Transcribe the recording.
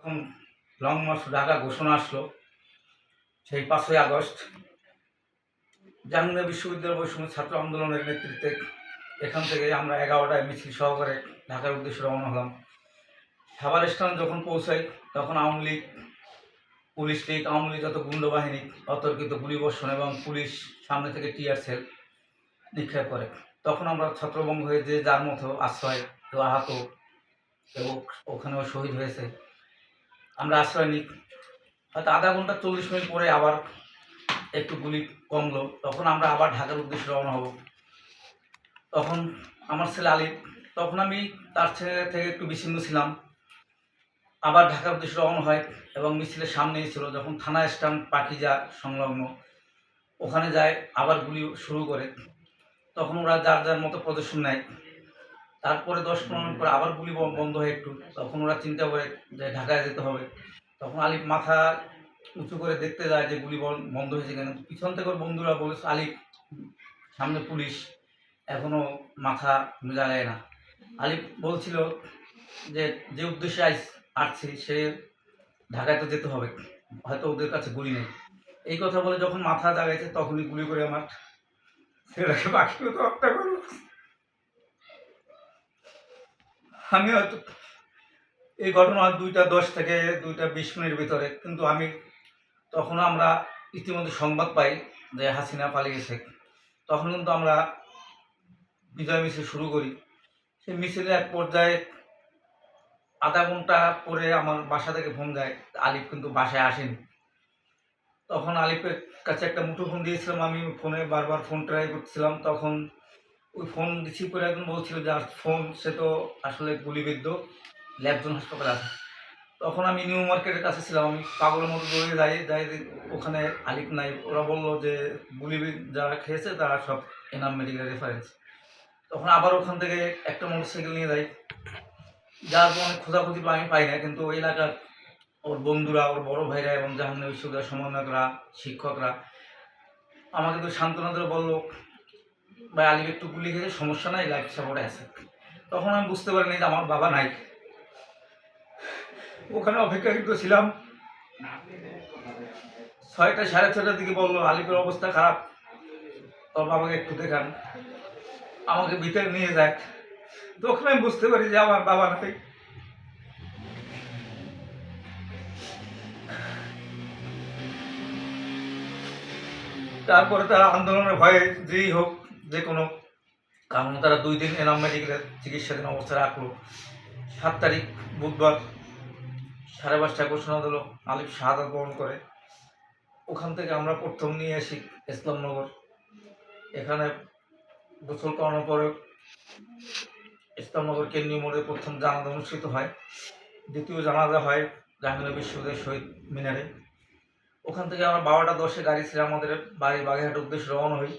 তখন long March Dhaka ঘোষণা আসলো, সেই পাঁচই আগস্ট জাহাঙ্গীর বিশ্ববিদ্যালয় বৈষম্য ছাত্র আন্দোলনের নেতৃত্বে এখান থেকে আমরা এগারোটায় মিছিল সহকারে ঢাকার উদ্দেশ্যে রওনা হলাম। সাভার স্টেশন যখন পৌঁছাই, তখন আওয়ামী লীগ, পুলিশ লীগ, আওয়ামী লীগ যত গুন্ড বাহিনী, অতর্কিত গুলিবর্ষণ এবং পুলিশ সামনে থেকে টিয়ার সেল নিক্ষেপ করে। তখন আমরা ছত্রভঙ্গ হয়ে যে যার মতো আশ্রয়, কেউ আহত এবং ওখানেও শহীদ হয়েছে আমরা আশ্রয় নিই। হয়তো আধা ঘণ্টা চল্লিশ মিনিট পরে আবার একটু গুলি কমলো, তখন আমরা আবার ঢাকার উদ্দেশ্যে রওনা হব। তখন আমার ছেলে আলী, তখন আমি তার ছেলে থেকে একটু বিচ্ছিন্ন ছিলাম। আবার ঢাকার উদ্দেশ্যে রওনা হয় এবং মিছিলের সামনেই ছিল যখন থানা স্ট্যান্ড পাখিজা সংলগ্ন, ওখানে যায় আবার গুলি শুরু করে। তখন ওরা যার যার মতো প্রদর্শন নেয়। তারপরে দশ পনেরো মিনিট পরে আবার গুলি বন্ধ হয় একটু। তখন ওরা চিন্তা করে যে ঢাকায় যেতে হবে। তখন আলিফ মাথা উঁচু করে দেখতে যায় যে গুলি বন- বন্ধ হয়েছে কেন। পিছন থেকে বন্ধুরা বলেছে আলিফ, সামনে পুলিশ। এখনও মাথা জাগায় না। আলিফ বলছিল যে যে উদ্দেশ্যে আইস, আসছি, সে ঢাকায় তো যেতে হবে। হয়তো ওদের কাছে গুলি নেই। এই কথা বলে যখন মাথা জাগাইছে, তখনই গুলি করে আমার ছেলেটাকে বাকি তো হত্যা করল। আমি হয়তো এই ঘটনা দুইটা দশ থেকে দুইটা বিশ মিনিটের ভিতরে, কিন্তু আমি তখন আমরা ইতিমধ্যে সংবাদ পাই যে হাসিনা পালিয়েছে তখন কিন্তু আমরা বিজয় মিছিল শুরু করি। সেই মিছিলের এক পর্যায়ে আধা ঘণ্টা পরে আমার বাসা থেকে ফোন যায় আলিফ কিন্তু বাসায় আসেনি। তখন আলিফের কাছে একটা মুঠো ফোন দিয়েছিলাম, আমি ফোনে বারবার ফোন ট্রাই করছিলাম, তখন ওই ফোন রিসিভ করে একজন বলছিল যে ফোন সে তো আসলে গুলিবিদ্ধ, ল্যাবজন হাসপাতালে আছে। তখন আমি নিউ মার্কেটের কাছে ছিলাম, আমি পাগলের মতো দৌড়ে যাই যাই ওখানে আলিক নাই। ওরা বলল যে গুলি যারা খেয়েছে, তারা সব এনাম মেডিকেল রেফারেন্স তখন আবার ওখান থেকে একটা মোটরসাইকেল নিয়ে যাই। যার পর অনেক খোঁজাখুঁজি আমি পাই না, কিন্তু ওই এলাকার ওর বন্ধুরা, ওর বড় ভাইরা এবং জাহাঙ্গীর বিশ্ববিদ্যালয়ের সমন্বয়করা, শিক্ষকরা আমাকে তো সান্ত্বনা ধরে বলল ভাই আলিফ একটু গুলি খেয়েছে, সমস্যা নাই লাইফ সাপোর্টে আছে। তখন আমি বুঝতে পারিনি যে আমার বাবা নাই। ওখানে অপেক্ষাকৃত ছিলাম ছয়টা, সাড়ে ছয়টার দিকে বলল, আলিফের অবস্থা খারাপ। তোর বাবাকে একটু দেখান। আমাকে ভিতরে নিয়ে যাক। তখন আমি বুঝতে পারি যে আমার বাবা নাই। তারপরে তারা আন্দোলনের ভয়ে যেই হোক যে কোনো কারণ তারা দুই দিন এনাম মেডিকেলের চিকিৎসাধীন অবস্থা রাখল। সাত তারিখ বুধবার সাড়ে পাঁচটা ঘোষণা দিল, আলিফ শাহাদ বরণ করে। ওখান থেকে আমরা প্রথম নিয়ে আসি ইসলামনগর এখানে গোসল করানোর পরে ইসলামনগর কেন্দ্রীয় মোড়ে প্রথম জানাজা অনুষ্ঠিত হয়। দ্বিতীয় জানাজা হয় জাহাঙ্গীর বিশ্ববিদ্যালয়ের শহীদ মিনারে। ওখান থেকে আমরা বারোটা দশে গাড়ি ছিল আমাদের বাড়ি বাগেরহাট উদ্দেশ্যে রওনা হই।